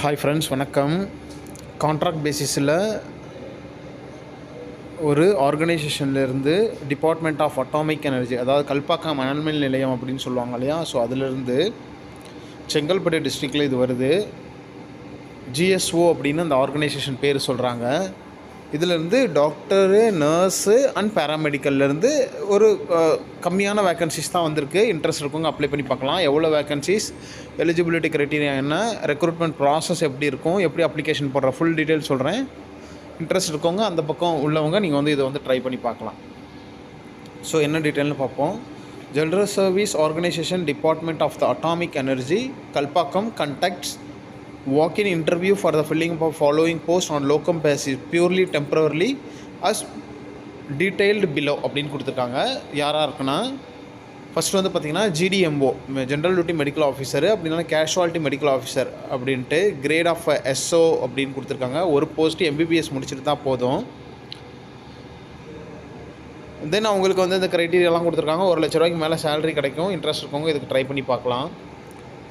Hi friends வணக்கம். Contract பேசிஸில் ஒரு ஆர்கனைசேஷன்லேருந்து டிபார்ட்மெண்ட் ஆஃப் அட்டாமிக் எனர்ஜி அதாவது கல்பாக்கா அனல்மின் நிலையம் அப்படின்னு சொல்லுவாங்க இல்லையா? ஸோ அதிலிருந்து செங்கல்பட்டு டிஸ்ட்ரிக்டில் இது வருது. ஜிஎஸ்ஓ அப்படின்னு அந்த ஆர்கனைசேஷன் பேர் சொல்கிறாங்க இதிலேருந்து டாக்டரு நர்ஸு அண்ட் பேராமெடிக்கல்லேருந்து ஒரு கம்மியான வேக்கன்சிஸ் தான் வந்திருக்கு. இன்ட்ரெஸ்ட் இருக்கவங்க அப்ளை பண்ணி பார்க்கலாம். எவ்வளோ வேக்கன்சிஸ் எலிஜிபிலிட்டி க்ரைட்டீரியா என்ன? ரெக்ரூட்மெண்ட் ப்ராசஸ் எப்படி இருக்கும்? எப்படி அப்ளிகேஷன் போடுற? ஃபுல் டீட்டெயில் சொல்கிறேன் இன்ட்ரெஸ்ட் இருக்கவங்க அந்த பக்கம் உள்ளவங்க நீங்கள் வந்து இதை வந்து ட்ரை பண்ணி பார்க்கலாம். ஸோ என்ன டீட்டெயில்னு பார்ப்போம். General service organisation department of the atomic energy Kalpakkam conducts walk-in interview for the filling of following post on locum basis purely temporarily as detailed below அப்படின்னு கொடுத்துருக்காங்க. யாராக இருக்குன்னா ஃபஸ்ட் வந்து பார்த்தீங்கன்னா GDMO general duty medical officer அப்படின்னா casualty medical officer அப்படின்ட்டு grade of SO அப்படின்னு கொடுத்துருக்காங்க. ஒரு போஸ்ட் எம்பிபிஎஸ் முடிச்சுட்டு தான் போதும். தென் அவங்களுக்கு வந்து இந்த க்ரைட்டீரியாலாம் கொடுத்துருக்காங்க. ஒரு லட்ச ரூபாய்க்கு மேலே சேலரி கிடைக்கும். இன்ட்ரெஸ்ட் இருக்கவங்க இதுக்கு ட்ரை பண்ணி பார்க்கலாம்.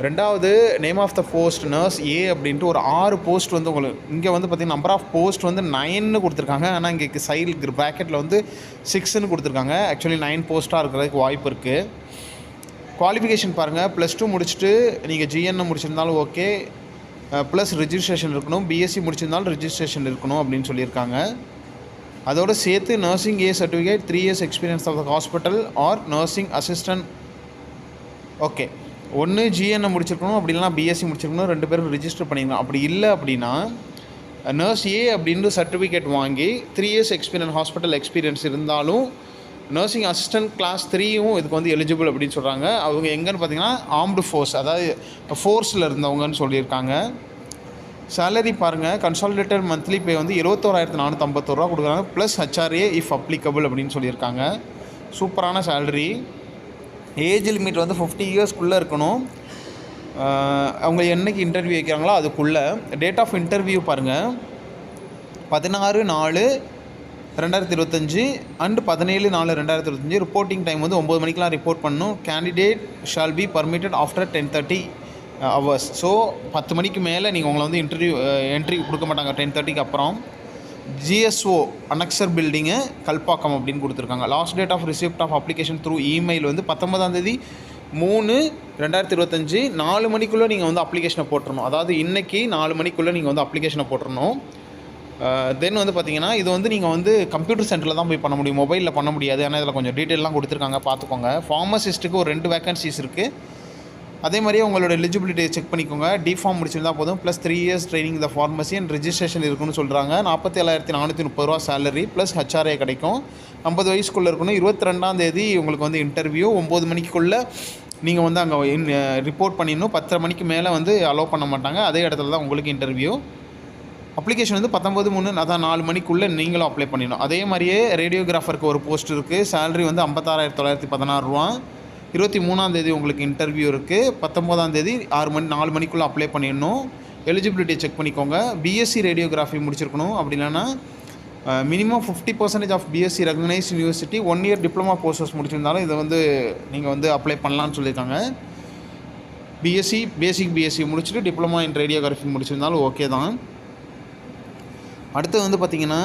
ரெண்டாவது name of the post nurse A அப்படின்ட்டு ஒரு ஆறு போஸ்ட் வந்து உங்களுக்கு இங்கே வந்து பார்த்திங்கன்னா நம்பர் ஆஃப் போஸ்ட் வந்து நைன்னு கொடுத்துருக்காங்க. ஆனால் இங்கே சைடு ப்ராக்கெட்டில் வந்து சிக்ஸ்ன்னு கொடுத்துருக்காங்க. ஆக்சுவலி நைன் போஸ்ட்டாக இருக்கிறதுக்கு வாய்ப்பு இருக்குது குவாலிஃபிகேஷன் பாருங்கள் ப்ளஸ் டூ முடிச்சுட்டு நீங்கள் ஜிஎன்எம் முடிச்சிருந்தாலும் ஓகே ப்ளஸ் ரிஜிஸ்ட்ரேஷன் இருக்கணும். பிஎஸ்சி முடிச்சிருந்தாலும் ரிஜிஸ்ட்ரேஷன் இருக்கணும் அப்படின்னு சொல்லியிருக்காங்க. அதோடு சேர்த்து nursing A certificate three years experience of the hospital or nursing assistant okay ஒன்று ஜிஎன்எம் முடிச்சிருக்கணும் அப்படி இல்லைனா பிஎஸ்சி முடிச்சிருக்கணும் ரெண்டு பேரும் ரிஜிஸ்டர் பண்ணிக்கணும். அப்படி இல்லை அப்படின்னா நர்ஸ் ஏ அப்படின்னு சர்டிஃபிகேட் வாங்கி three years experience hospital experience இருந்தாலும் நர்சிங் அசிஸ்டன்ட் கிளாஸ் த்ரீயும் இதுக்கு வந்து எலிஜிபிள் அப்படின்னு சொல்கிறாங்க அவங்க எங்கன்னு பார்த்தீங்கன்னா ஆர்ம்டு ஃபோர்ஸ் அதாவது ஃபோர்ஸில் இருந்தவங்கன்னு சொல்லியிருக்காங்க. சேலரி பாருங்கள் கன்சாலிடேட்டட் மந்த்லி பே வந்து இருபத்தோராயிரத்து நானூற்றம்பத்தோருவா கொடுக்குறாங்க ப்ளஸ் ஹச்ஆர்ஏ இஃப் அப்ளிகபிள் அப்படின்னு சொல்லியிருக்காங்க. சூப்பரான சேலரி ஏஜ் லிமிட் வந்து ஃபிஃப்டி இயர்ஸ்க்குள்ளே இருக்கணும். அவங்க என்னைக்கு இன்டர்வியூ வைக்கிறாங்களோ அதுக்குள்ளே. டேட் ஆஃப் இன்டர்வியூ பாருங்கள் பதினாறு நாலு ரெண்டாயிரத்தி இருபத்தஞ்சி அண்ட் பதினேழு நாலு ரெண்டாயிரத்தி இருபத்தஞ்சி. ரிப்போர்ட்டிங் டைம் வந்து ஒம்பது மணிக்கெலாம் ரிப்போர்ட் பண்ணணும். Candidate shall be permitted after ten thirty hours so பத்து மணிக்கு மேலே நீங்கள் உங்களை வந்து இன்டர்வியூ என்ட்ரி uh, கொடுக்க மாட்டாங்க. டென் தேர்ட்டிக்கு அப்புறம். ஜிஎஸ்ஓ அனக்சர் பில்டிங்கு கல்பாக்கம் அப்படின்னு கொடுத்துருக்காங்க. Last date of receipt of application through email வந்து பத்தொன்பதாம் தேதி மூணு ரெண்டாயிரத்தி இருபத்தஞ்சி நாலு மணிக்குள்ளே நீங்கள் வந்து அப்ளிகேஷனை போட்டுறணும். அதாவது இன்றைக்கி நாலு மணிக்குள்ளே நீங்கள் வந்து அப்ளிகேஷனை போட்டுறணும். தென் வந்து பார்த்தீங்கன்னா இது வந்து நீங்கள் வந்து கம்ப்யூட்டர் சென்டரில் தான் போய் பண்ண முடியும். மொபைலில் பண்ண முடியாது. ஏன்னா இதில் கொஞ்சம் டீட்டெயிலாம் கொடுத்துருக்காங்க. பார்த்துக்கோங்க. ஃபார்மசிஸ்ட்டுக்கு ஒரு ரெண்டு வேக்கன்சிஸ் இருக்குது அதே மாதிரியே உங்களோட எலிஜிபிலிட்டியை செக் பண்ணிக்கோங்க. டிஃபார்ம் முடிச்சிருந்தா போதும். Plus three years training the pharmacy and registration இருக்குன்னு சொல்கிறாங்க நாற்பத்தி ஏழாயிரத்தி நானூற்றி முப்பது ரூபா சேலரி ப்ளஸ் ஹச்ஆர்ஏ கிடைக்கும். ஐம்பது வயசுக்குள்ளே இருக்கணும். இருபத்தி ரெண்டாம் தேதி உங்களுக்கு வந்து இன்டர்வியூ ஒம்பது மணிக்குள்ளே நீங்கள் வந்து அங்கே ரிப்போர்ட் பண்ணிடணும். பத்தரை மணிக்கு மேலே வந்து அலோவ் பண்ண மாட்டாங்க. அதே இடத்துல தான் உங்களுக்கு இன்டர்வியூ அப்ளிகேஷன் வந்து பத்தொம்பது மூணு அதான் நாலு மணிக்குள்ளே நீங்களும் அப்ளை பண்ணிடணும். அதே மாதிரியே ரேடியோகிராஃபருக்கு ஒரு போஸ்ட் இருக்குது சேலரி வந்து ஐம்பத்தாறாயிரத்தி தொள்ளாயிரத்தி பதினாறு ரூபா. இருபத்தி மூணாந்தேதி உங்களுக்கு இன்டர்வியூ இருக்குது பத்தொம்போதாந்தேதி ஆறு மணி நாலு மணிக்குள்ளே அப்ளை பண்ணிடணும். எலிஜிபிலிட்டியை செக் பண்ணிக்கோங்க. பிஎஸ்சி ரேடியோகிராஃபி முடிச்சிருக்கணும். அப்படி இல்லைன்னா minimum fifty percentage of BSc recognised university one year diploma courses முடிச்சிருந்தாலும் இதை வந்து நீங்கள் வந்து அப்ளை பண்ணலான்னு சொல்லியிருக்காங்க. பிஎஸ்சி பேசிக் பிஎஸ்சி முடிச்சுட்டு டிப்ளமா இன் ரேடியோகிராஃபி முடிச்சிருந்தாலும் ஓகே தான். அடுத்து வந்து பார்த்திங்கன்னா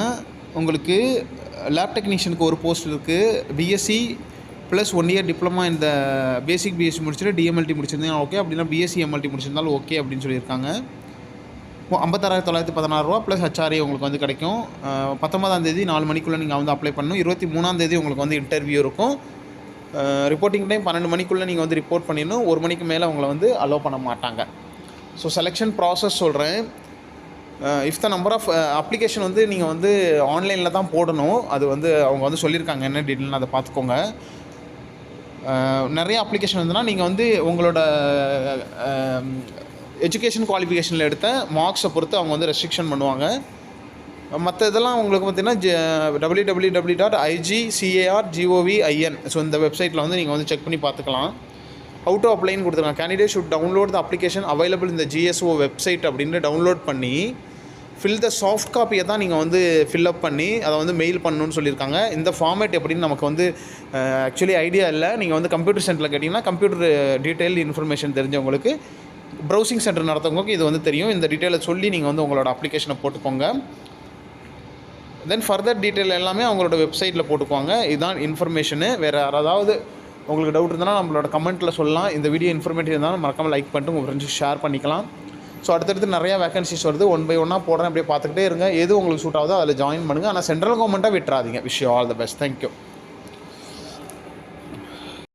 உங்களுக்கு லேப் டெக்னீஷியனுக்கு ஒரு போஸ்ட் இருக்குது BSc plus one year diploma இந்த பேசிக் பிஎஸ்சி முடிச்சுட்டு டிஎம்எல்டி முடிச்சிருந்தீங்க ஓகே அப்படின்னா பிஎஸ்சி எம்எல்டி முடிச்சிருந்தாலும் ஓகே அப்படின்னு சொல்லியிருக்காங்க. ஐம்பத்தாறாயிரத்தி தொள்ளாயிரத்தி பதினாறு ரூபா ப்ளஸ் ஹச்ஆர்ஏ உங்களுக்கு வந்து கிடைக்கும். பத்தொன்பதாந்தேதி பத்தொன்பதாம் தேதி நாலு மணிக்குள்ளே நீங்கள் வந்து அப்ளை பண்ணணும். இருபத்தி மூணாம் தேதி உங்களுக்கு வந்து இன்டர்வியூ இருக்கும். ரிப்போர்ட்டிங் டைம் பன்னெண்டு மணிக்குள்ளே நீங்கள் வந்து ரிப்போர்ட் பண்ணிடணும். ஒரு மணிக்கு மேலே உங்களை வந்து அலோவ் பண்ண மாட்டாங்க. ஸோ செலெக்ஷன் ப்ராசஸ் சொல்கிறேன் if the number of application வந்து நீங்கள் வந்து ஆன்லைனில் தான் போடணும். அது வந்து அவங்க வந்து சொல்லியிருக்காங்க. என்ன டீட்டெயில்னு அதை பார்த்துக்கோங்க. நிறைய அப்ளிகேஷன் வந்துன்னா நீங்கள் வந்து உங்களோட எஜுகேஷன் குவாலிஃபிகேஷனில் எடுத்த மார்க்ஸை பொறுத்து அவங்க வந்து ரெஸ்ட்ரிக்ஷன் பண்ணுவாங்க. மற்ற இதெல்லாம் உங்களுக்கு பார்த்தீங்கன்னா W W W dot IGCAR GOV IN so இந்த வெப்சைட்டில் வந்து நீங்கள் வந்து செக் பண்ணி பார்த்துக்கலாம். ஹவு டு அப்ளைன்னு கொடுத்துருக்காங்க. Candidate should download the application available இந்த ஜிஎஸ்ஓ வெப்சைட் அப்படின்னு டவுன்லோட் பண்ணி ஃபில் த சாஃப்ட் காப்பியை தான் நீங்கள் வந்து ஃபில்அப் பண்ணி அதை வந்து மெயில் பண்ணணும்னு சொல்லியிருக்காங்க. இந்த ஃபார்மேட் எப்படின்னு நமக்கு வந்து ஆக்சுவலி ஐடியா இல்லை. நீங்கள் வந்து கம்ப்யூட்டர் சென்டரில் கேட்டிங்கன்னா கம்ப்யூட்டர் டீட்டெயில் இன்ஃபர்மேஷன் தெரிஞ்சவங்களுக்கு ப்ரௌசிங் சென்டர் நடத்தவங்களுக்கு இது வந்து தெரியும். இந்த டீட்டெயிலை சொல்லி நீங்கள் வந்து உங்களோட அப்ளிகேஷனை போட்டுக்கோங்க. தென் ஃபர்தர் டீட்டெயில் எல்லாமே அவங்களோட வெப்சைட்டில் போட்டுக்குவாங்க. இதுதான் இன்ஃபர்மேஷனு வேறு யாராவது உங்களுக்கு டவுட் இருந்தால் நம்மளோட கமெண்ட்டில் சொல்லலாம். இந்த வீடியோ இன்ஃபர்மேட்டிவ் இருந்தாலும் மறக்காமல் லைக் பண்ணிட்டு உங்கள் ஃப்ரெண்ட்ஸுக்கு ஷேர் பண்ணிக்கலாம். ஸோ அடுத்தடுத்து நிறையா வேகன்சிஸ் வருது. ஒன் பை ஒன்னாக போடுறேன். அப்படியே பார்த்துக்கிட்டே இருங்க. எது உங்களுக்கு சூட் ஆகுதோ அதில் ஜாயின் பண்ணுங்கள் ஆனால் சென்ட்ரல் கவர்மெண்ட்டாக விட்டுறாதீங்க. Wish all the best thank you